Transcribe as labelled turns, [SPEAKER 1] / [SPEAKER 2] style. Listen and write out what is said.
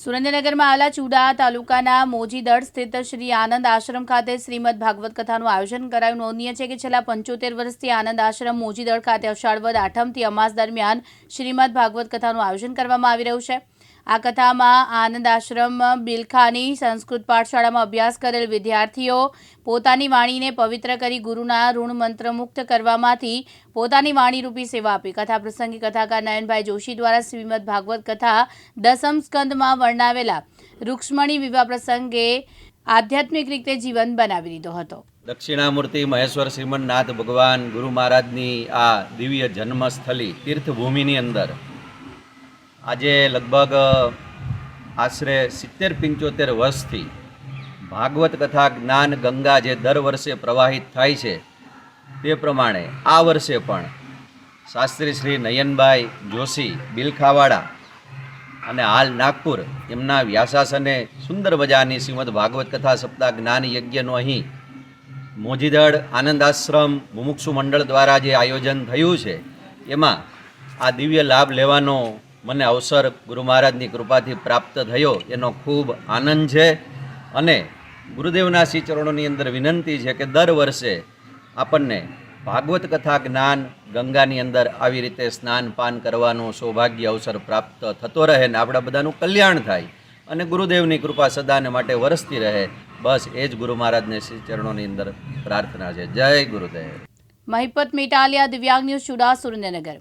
[SPEAKER 1] સુરેન્દ્રનગરમાં આવેલા ચુડા તાલુકાના મોજીદળ સ્થિત શ્રી આનંદ આશ્રમ ખાતે શ્રીમદ ભાગવત કથાનું આયોજન કરાયું. નોંધનીય છે કે છેલ્લા પંચોતેર વર્ષથી આનંદ આશ્રમ મોજીદળ ખાતે અષાઢવદ આઠમથી અમાસ દરમિયાન શ્રીમદ ભાગવત કથાનું આયોજન કરવામાં આવી રહ્યું છે. આ કથામાં આનંદ આશ્રમ બિલખાની સંસ્કૃત પાઠશાળામાં અભ્યાસ કરેલ વિદ્યાર્થીઓ પોતાની વાણીને પવિત્ર કરી ગુરુના ઋણ મંત્રમુક્ત કરવામાંથી પોતાની વાણીરૂપી સેવા આપી. કથા પ્રસંગે કથાકાર નયનભાઈ જોશી દ્વારા શ્રીમદ ભાગવત કથા દસમ સ્કંદમાં વર્ણવેલા રૂક્ષ્મણી વિવાહ પ્રસંગે આધ્યાત્મિક રીતે જીવન બનાવી દીધો હતો.
[SPEAKER 2] દક્ષિણામૂર્તિ મહેશ્વર શ્રીમન્નાથ ભગવાન ગુરુ મહારાજની આ દિવ્ય જન્મસ્થલી તીર્થભૂમિની અંદર આજે લગભગ આશરે સિત્તેર પંચોતેર વર્ષથી ભાગવત કથા જ્ઞાન ગંગા જે દર વર્ષે પ્રવાહિત થાય છે, તે પ્રમાણે આ વર્ષે પણ શાસ્ત્રી શ્રી નયનભાઈ જોશી બિલખાવાડા અને હાલ નાગપુર એમના વ્યાસાસને સુંદર મજાની શ્રીમદ ભાગવત કથા સપ્તાહ જ્ઞાન યજ્ઞનું અહીં મોજીદળ આનંદ આશ્રમ મુમુક્ષુ મંડળ દ્વારા જે આયોજન થયું છે, એમાં આ દિવ્ય લાભ લેવાનો મને અવસર ગુરુ મહારાજની કૃપાથી પ્રાપ્ત થયો, એનો ખૂબ આનંદ છે. અને ગુરુદેવના શ્રી ચરણોની અંદર વિનંતી છે કે દર વર્ષે આપણને ભાગવત કથા જ્ઞાન ગંગાની અંદર આવી રીતે સ્નાન પાન કરવાનું સૌભાગ્ય અવસર પ્રાપ્ત થતો રહે ને આપણા બધાનું કલ્યાણ થાય અને ગુરુદેવની કૃપા સદાને માટે વરસતી રહે, બસ એ જ ગુરુ મહારાજને શ્રી ચરણોની અંદર પ્રાર્થના છે. જય ગુરુદેવ.
[SPEAKER 1] મહિપત મેટાલિયા દિવ્યાંગ ન્યૂઝ ચુડા સુરેન્દ્રનગર.